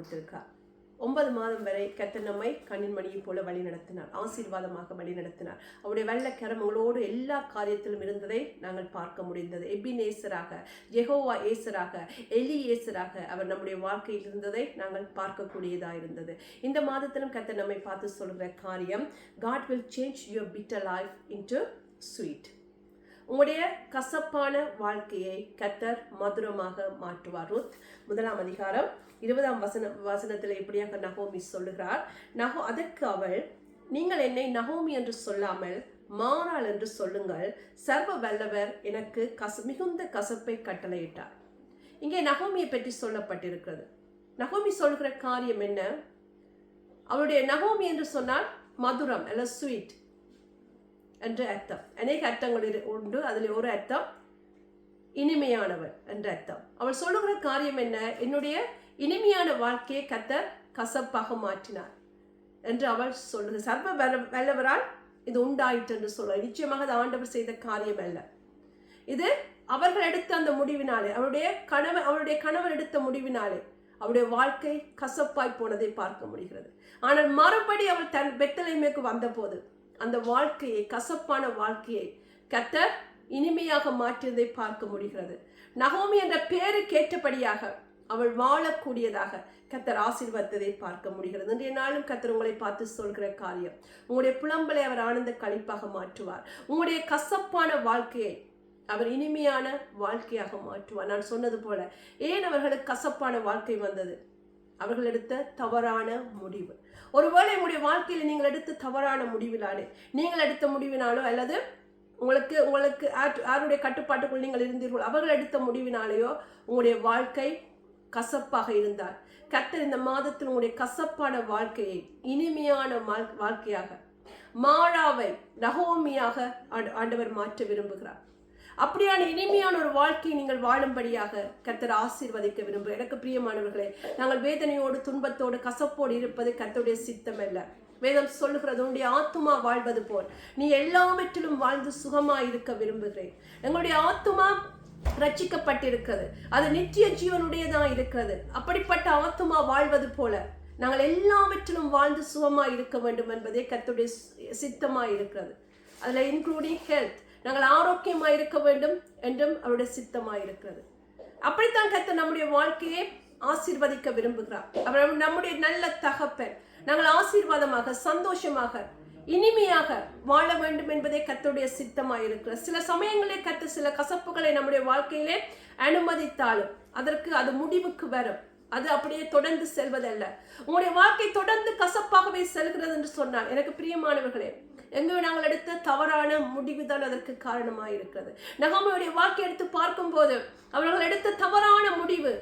கொடுத்திருக்கார் ஒன்பது மாதம் வரை கர்த்தர் நம்மை கண்ணின் மணியைப் போல வழி நடத்தினார். ஆசீர்வாதமாக வழி நடத்தினார். அவருடைய வெள்ள கரமங்களோடு எல்லா காரியத்திலும் இருந்ததை நாங்கள் பார்க்க முடிந்தது. எபின் ஏசராக ஜெகோவா ஏசராக எலி ஏசராக அவர் நம்முடைய வாழ்க்கையில் இருந்ததை நாங்கள் பார்க்கக்கூடியதாக இருந்தது. இந்த மாதத்திலும் கர்த்தர் நம்மை பார்த்து சொல்கிற காரியம் God will change your bitter life into sweet உங்களுடைய கசப்பான வாழ்க்கையை கத்தர் மதுரமாக மாற்றுவார். ருத் முதலாம் அதிகாரம் இருபதாம் வசன வசனத்தில் இப்படியாக நகோமி சொல்லுகிறார். நகோ அதற்கு அவள் நீங்கள் என்னை நகோமி என்று சொல்லாமல் மாறாள் என்று சொல்லுங்கள். சர்வ வல்லவர் எனக்கு கச மிகுந்த கசப்பை கட்டளையிட்டார். இங்கே நகோமியை பற்றி சொல்லப்பட்டிருக்கிறது. நகோமி சொல்கிற காரியம் என்ன? அவளுடைய நகோமி என்று சொன்னால் மதுரம் அல்ல ஸ்வீட். என்ற அர்த்தம். அநேக அர்த்தங்கள் உண்டு. அதில் ஒரு அர்த்தம் இனிமையானவள் என்ற அர்த்தம். அவள் சொல்லுகிற காரியம் என்ன? என்னுடைய இனிமையான வாழ்க்கையை கத்தர் கசப்பாக மாற்றினார் என்று அவள் சொல்லுது. சர்வ வல்ல- வல்லவரால் இது உண்டாயிற்று என்று சொல்றார். நிச்சயமாக அது ஆண்டவர் செய்த காரியம் அல்ல. இது அவர்கள் எடுத்த அந்த முடிவினாலே அவருடைய கணவன் அவருடைய கணவர் எடுத்த முடிவினாலே அவருடைய வாழ்க்கை கசப்பாய் போனதை பார்க்க முடிகிறது. ஆனால் மறுபடி அவள் தன் பெத்தலைமைக்கு வந்தபோது அந்த வாழ்க்கையை கசப்பான வாழ்க்கையை கத்தர் இனிமையாக மாற்றியதை பார்க்க முடிகிறது. நகோமி என்ற பேரு கேட்டபடியாக அவள் வாழக்கூடியதாக கத்தர் ஆசீர்வதித்ததை பார்க்க முடிகிறது. இன்றைய நாளும் கத்தர் உங்களை பார்த்து சொல்கிற காரியம் உங்களுடைய புலம்பலை அவர் ஆனந்த கழிப்பாக மாற்றுவார். உங்களுடைய கசப்பான வாழ்க்கையை அவர் இனிமையான வாழ்க்கையாக மாற்றுவார். நான் சொன்னது போல ஏன் அவர்களுக்கு கசப்பான வாழ்க்கை வந்தது? அவர்கள் எடுத்த தவறான முடிவு. ஒருவேளை உங்களுடைய வாழ்க்கையில் நீங்கள் எடுத்த தவறான முடிவினாலே நீங்கள் எடுத்த முடிவினாலோ அல்லது உங்களுக்கு உங்களுக்கு யார்- யாருடைய கட்டுப்பாட்டுக்குள் நீங்கள் இருந்தீர்கள் அவர்கள் எடுத்த முடிவினாலேயோ உங்களுடைய வாழ்க்கை கசப்பாக இருந்தார். கர்த்தர் இந்த மாதத்தில் உங்களுடைய கசப்பான வாழ்க்கையை இனிமையான வாழ்- வாழ்க்கையாக மாறாவை நகோமியாக ஆண்டு- ஆண்டவர் மாற்ற விரும்புகிறார். அப்படியான இனிமையான ஒரு வாழ்க்கையை நீங்கள் வாழும்படியாக கர்த்தர் ஆசீர்வதிக்க விரும்புகிறேன். எனக்கு பிரியமானவர்களே நாங்கள் வேதனையோடு துன்பத்தோடு கசப்போடு இருப்பது கர்த்தருடைய சித்தம் அல்ல வேதம் சொல்லுகிறது உன்னுடைய ஆத்துமா வாழ்வது போல். நீ எல்லாவற்றிலும் வாழ்ந்து சுகமாக இருக்க விரும்புகிறேன். எங்களுடைய ஆத்துமா ரட்சிக்கப்பட்டிருக்கிறது. அது நித்திய ஜீவனுடையதான் இருக்கிறது. அப்படிப்பட்ட ஆத்துமா வாழ்வது போல நாங்கள் எல்லாவற்றிலும் வாழ்ந்து சுகமாக இருக்க வேண்டும் என்பதே கத்துடைய சி- இருக்கிறது. அதில் இன்க்ளூடிங் ஹெல்த் நாங்கள் ஆரோக்கியமாக இருக்க வேண்டும் என்றும் அவருடைய சித்தமாக இருக்கிறது அப்படித்தான் கத்த நம்முடைய வாழ்க்கையை ஆசீர்வதிக்க விரும்புகிறார். அவர் நம்முடைய நல்ல தகப்பன். நாங்கள் ஆசீர்வாதமாக சந்தோஷமாக இனிமையாக வாழ வேண்டும் என்பதே கத்துடைய சித்தமாக இருக்கிறது சில சமயங்களே கத்து சில கசப்புகளை நம்முடைய வாழ்க்கையிலே அனுமதித்தாலும் அதற்கு அது முடிவுக்கு வரும். அது அப்படியே தொடர்ந்து செல்வதல்ல. உங்களுடைய வாழ்க்கை தொடர்ந்து கசப்பாகவே செல்கிறது என்று சொன்னால் எனக்கு பிரியமானவர்களே எங்கே நாங்கள் எடுத்த தவறான முடிவுதான் அதற்கு காரணமாக இருக்கிறது நகமையுடைய வாக்கை எடுத்து பார்க்கும்போது அவர்கள் எடுத்த தவறான முடிவு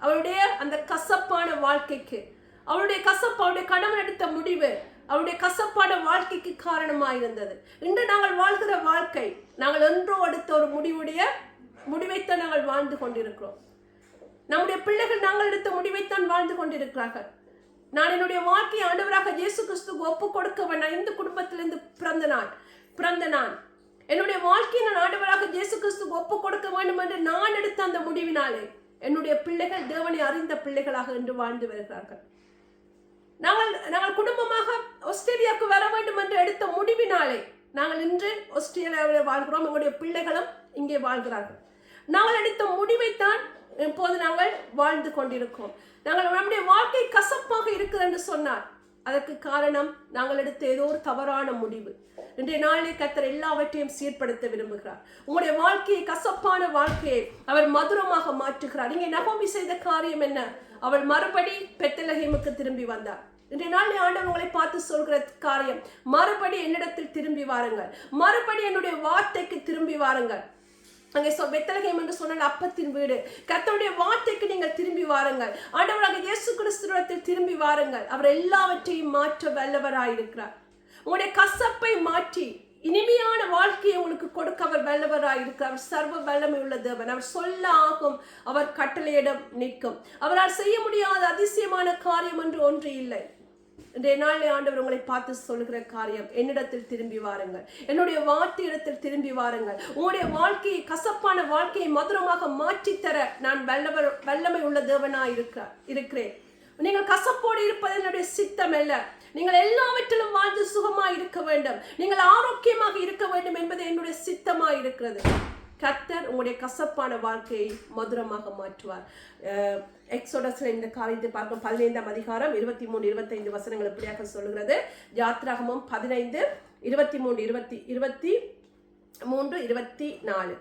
அவருடைய அந்த கசப்பான வாழ்க்கைக்கு அவருடைய கசப்பு அவருடைய கணவன் எடுத்த முடிவு அவருடைய கசப்பான வாழ்க்கைக்கு காரணமாக இருந்தது இன்று நாங்கள் வாழ்கிற வாழ்க்கை நாங்கள் என்றோ எடுத்த ஒரு முடிவுடைய முடிவைத்தான் நாங்கள் வாழ்ந்து கொண்டிருக்கிறோம். நம்முடைய பிள்ளைகள் நாங்கள் எடுத்த முடிவைத்தான் வாழ்ந்து கொண்டிருக்கிறார்கள். நான் என்னுடைய வாழ்க்கையை ஆண்டவராக இயேசு கிறிஸ்துக்கு ஒப்பு கொடுக்கவன் நான் இந்த குடும்பத்திலிருந்து பிறந்த நான் பிறந்த நான் என்னுடைய வாழ்க்கையை நான் ஆண்டவராக இயேசு கிறிஸ்துக்கு ஒப்பு கொடுக்க வேண்டும் என்று நான் எடுத்த அந்த முடிவினாலே என்னுடைய பிள்ளைகள் தேவனை அறிந்த பிள்ளைகளாக இன்று வாழ்ந்து வருகிறார்கள். நாங்கள் நாங்கள் குடும்பமாக ஆஸ்திரேலியாவுக்கு வர வேண்டும் என்று எடுத்த முடிவினாலே நாங்கள் இன்று ஆஸ்திரேலியாவில் வாழ்கிறோம். எங்களுடைய பிள்ளைகளும் இங்கே வாழ்கிறார்கள். நாங்கள் எடுத்த முடிவைத்தான் இப்போது நாங்கள் வாழ்ந்து கொண்டிருக்கோம் நாங்கள் நம்முடைய வாழ்க்கை கசப்பாக இருக்குது என்று சொன்னார் அதற்கு காரணம் நாங்கள் எடுத்த ஏதோ ஒரு தவறான முடிவு. இன்றைய நாளிலே கத்தர் எல்லாவற்றையும் சீர்படுத்த விரும்புகிறார். உங்களுடைய வாழ்க்கையை கசப்பான வாழ்க்கையை அவர் மதுரமாக மாற்றுகிறார். இங்கே நகோமி செய்த காரியம் என்ன? அவள் மறுபடி பெத்தலகேமுக்கு திரும்பி வந்தார். இன்றைய நாளில் ஆண்டவர் உங்களை பார்த்து சொல்கிற காரியம் மறுபடி என்னிடத்தில் திரும்பி வாருங்கள். மறுபடி என்னுடைய வார்த்தைக்கு திரும்பி வாருங்கள். அங்கே சொ பெத்தலகேம் என்று சொன்னால் அப்பத்தின் வீடு. கர்த்தருடைய வார்த்தைக்கு நீங்கள் திரும்பி வாருங்கள். ஆண்டவராக இயேசு கிறிஸ்துவத்தில் திரும்பி வாருங்கள். அவர் எல்லாவற்றையும் மாற்ற வல்லவராயிருக்கிறார் உங்களுடைய கசப்பை மாற்றி இனிமையான வாழ்க்கையை உங்களுக்கு கொடுக்க அவர் வல்லவராயிருக்கிறார் அவர் சர்வ வல்லமை உள்ள தேவன். அவர் சொல்ல ஆகும் அவர் கட்டளையிடம் நிற்கும். அவரால் செய்ய முடியாத அதிசயமான காரியம் என்று ஒன்று இல்லை. இன்றைய நாளில் ஆண்டவர் உங்களை பார்த்து சொல்லுகிற காரியம் என்னிடத்தில் திரும்பி வாருங்கள். என்னுடைய வாழ்த்து இடத்தில் திரும்பி வாருங்கள். உங்களுடைய வாழ்க்கையை கசப்பான வாழ்க்கையை மதுரமாக மாற்றித்தர நான் வல்லவர் வல்லமை உள்ள தேவனா இருக்க இருக்கிறேன். நீங்கள் கசப்போடு இருப்பது என்னுடைய சித்தம் அல்ல. நீங்கள் எல்லாவற்றிலும் வாழ்ந்து சுகமாக இருக்க வேண்டும். நீங்கள் ஆரோக்கியமாக இருக்க வேண்டும் என்பது என்னுடைய சித்தமாக இருக்கிறது. கத்தர் உங்களுடைய கசப்பான வாழ்க்கையை மதுரமாக மாற்றுவார். அஹ், எக்ஸோடஸ்ல இந்த காரியத்தை பார்க்கும் பதினைந்தாம் அதிகாரம் இருபத்தி மூணு இருபத்தைந்து வசனங்கள் இப்படியாக சொல்லுகிறது. யாத்ராகமும் பதினைந்து இருபத்தி மூணு இருபத்தி இருபத்தி மூன்று இருபத்தி நாலு.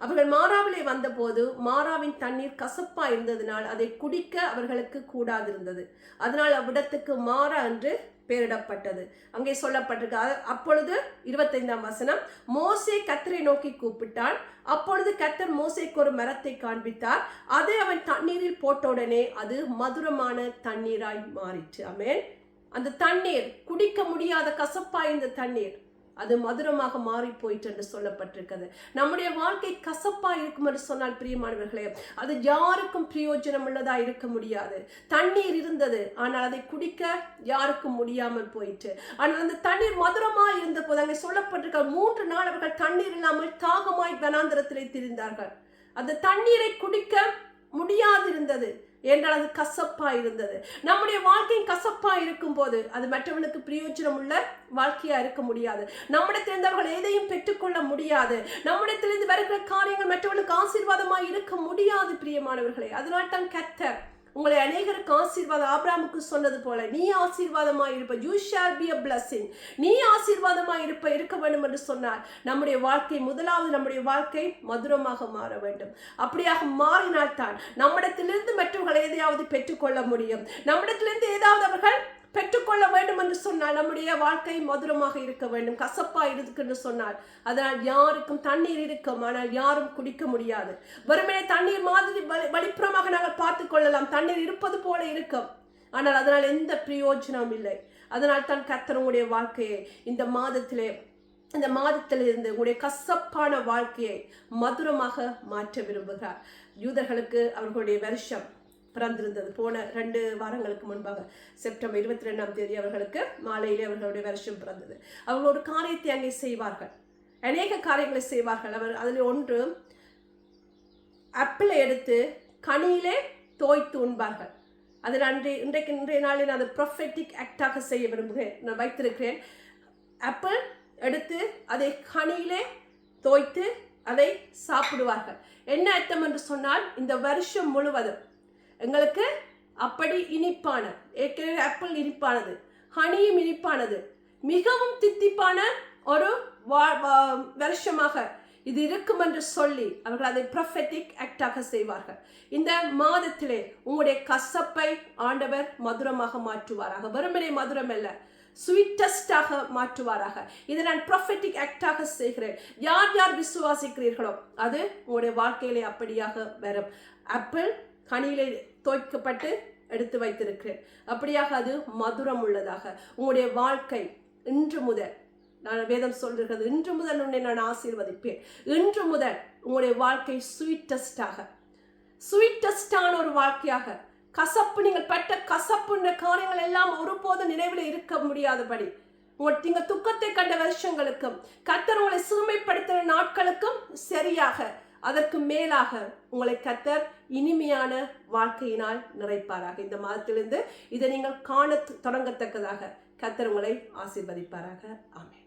அவர்கள் மாறாவிலே வந்தபோது மாறாவின் தண்ணீர் கசப்பா இருந்ததினால் அதை குடிக்க அவர்களுக்கு கூடாதிருந்தது. அதனால் அவ்விடத்துக்கு மாறா என்று பெயரிடப்பட்டது. அங்கே சொல்லப்பட்டிருக்கு அப்பொழுது இருபத்தைந்தாம் வசனம் மோசே கத்தரை நோக்கி கூப்பிட்டான். அப்பொழுது கத்தர் மோசைக்கு ஒரு மரத்தை காண்பித்தார். அதை அவன் தண்ணீரில் போட்டவுடனே அது மதுரமான தண்ணீராய் மாறிற்று. அமேன் அந்த தண்ணீர் குடிக்க முடியாத கசப்பாய் இந்த தண்ணீர். அது மதுரமாக மாறி போயிட்டு என்று சொல்லப்பட்டிருக்கிறது. நம்முடைய வாழ்க்கை கசப்பா இருக்கும் என்று சொன்னால் பிரியமானவர்களே அது யாருக்கும் பிரயோஜனம் உள்ளதா இருக்க முடியாது. தண்ணீர் இருந்தது ஆனால் அதை குடிக்க யாருக்கும் முடியாமல் போயிட்டு ஆனால் அந்த தண்ணீர் மதுரமாக இருந்த போது அங்கே சொல்லப்பட்டிருக்க மூன்று நாள் அவர்கள் தண்ணீர் இல்லாமல் தாகமாய் வனாந்திரத்திலே திரிந்தார்கள். அந்த தண்ணீரை குடிக்க முடியாதிருந்தது. என்றால் அது கசப்பாக இருந்தது. நம்முடைய வாழ்க்கையின் கசப்பாக இருக்கும் போது அது மற்றவனுக்கு பிரயோஜனம் உள்ள வாழ்க்கையாக இருக்க முடியாது. நம்மிடத்திலிருந்து அவர்கள் எதையும் பெற்றுக்கொள்ள முடியாது. நம்மிடத்திலிருந்து வருகிற காரியங்கள் மற்றவனுக்கு ஆசீர்வாதமாக இருக்க முடியாது பிரியமானவர்களே. அதனால் தான் கத்தர் உங்களை அநேகருக்கு ஆசீர்வாதம் ஆப்ராமுக்கு சொன்னது போல நீ ஆசீர்வாதமாக இருப்ப. You shall be a blessing. நீ ஆசீர்வாதமாய் இருப்ப இருக்க வேண்டும் என்று சொன்னார். நம்முடைய வாழ்க்கை முதலாவது நம்முடைய வாழ்க்கை மதுரமாக மாற வேண்டும். அப்படியாக மாறினால்தான் நம்மிடத்திலிருந்து மற்றவர்களை எதையாவது பெற்றுக்கொள்ள முடியும். நம்மிடத்திலிருந்து ஏதாவது அவர்கள் பெற்றுக்கொள்ள வேண்டும் என்று சொன்னால் நம்முடைய வாழ்க்கை மதுரமாக இருக்க வேண்டும். கசப்பா இருக்குன்னு சொன்னால் அதனால் யாருக்கும் தண்ணீர் இருக்கும் ஆனால் யாரும் குடிக்க முடியாது. வெறுமனே தண்ணீர் மாதிரி வலி- வெளிப்புறமாக நாங்கள் பார்த்து கொள்ளலாம். தண்ணீர் இருப்பது போல இருக்கும். ஆனால் அதனால் எந்த பிரயோஜனமும் இல்லை. அதனால் தான் கர்த்தர் வாழ்க்கையை இந்த மாதத்திலே இந்த மாதத்திலிருந்து உங்களுடைய கசப்பான வாழ்க்கையை மதுரமாக மாற்ற விரும்புகிறார். யூதர்களுக்கு அவர்களுடைய வருஷம் பிறந்திருந்தது. போன ரெண்டு வாரங்களுக்கு முன்பாக செப்டம்பர் இருபத்தி ரெண்டாம் தேதி அவர்களுக்கு மாலையிலே அவர்களுடைய வருஷம் பிறந்தது. அவங்க ஒரு காரியத்தை அங்கே செய்வார்கள். அநேக காரியங்களை செய்வார்கள். அவர் அதில் ஒன்று ஆப்பிளை எடுத்து கனியிலே தோய்த்து உண்பார்கள். அது அன்றை இன்றைக்கு இன்றைய நாளில் நான் அதை ப்ரொஃபெட்டிக் ஆக்டாக செய்ய விரும்புகிறேன். நான் வைத்திருக்கிறேன். ஆப்பிள் எடுத்து அதை கனியிலே தோய்த்து அதை சாப்பிடுவார்கள். என்ன அர்த்தம் என்று சொன்னால் இந்த வருஷம் முழுவதும் எங்களுக்கு அப்படி இனிப்பான ஏற்கனவே ஆப்பிள் இனிப்பானது. ஹனியும் இனிப்பானது. மிகவும் தித்திப்பான ஒரு வா- வருஷமாக இது இருக்கும் என்று சொல்லி அவர்கள் அதை ப்ரொஃபெட்டிக் ஆக்டாக செய்வார்கள். இந்த மாதத்திலே உங்களுடைய கசப்பை ஆண்டவர் மதுரமாக மாற்றுவாராக. வெறுமனே மதுரம் அல்ல ஸ்வீட்டஸ்டாக மாற்றுவாராக. இதை நான் ப்ரொஃபெட்டிக் ஆக்டாக செய்கிறேன். யார் யார் விசுவாசிக்கிறீர்களோ அது உங்களுடைய வாழ்க்கையிலே அப்படியாக வரும். ஆப்பிள் கனியிலே தோய்க்கப்பட்டு எடுத்து வைத்திருக்கிறேன். அப்படியாக அது மதுரம் உள்ளதாக. உங்களுடைய வாழ்க்கை இன்று முதல் நான் வேதம் சொல்கிறது இன்று முதல் உன்னை நான் ஆசீர்வதிப்பேன். இன்று முதல் உங்களுடைய வாழ்க்கை ஸ்வீட்டஸ்டாக ஸ்வீட்டஸ்டான ஒரு வாழ்க்கையாக. கசப்பு நீங்கள் பட்ட கசப்புன்ற காரியங்கள் எல்லாம் ஒருபோதும் நினைவில் இருக்க முடியாதபடி. உங்கள் துக்கத்தை கண்ட வருஷங்களுக்கும் கத்தர் உங்களை சிறுமைப்படுத்தின நாட்களுக்கும் சரியாக. அதற்கு மேலாக உங்களை கத்தர் இனிமையான வாழ்க்கையினால் நிறைப்பாராக. இந்த மாதத்திலிருந்து இதை நீங்கள் காண தொடங்கத்தக்கதாக கத்தர் உங்களை ஆசீர்வதிப்பாராக. ஆமே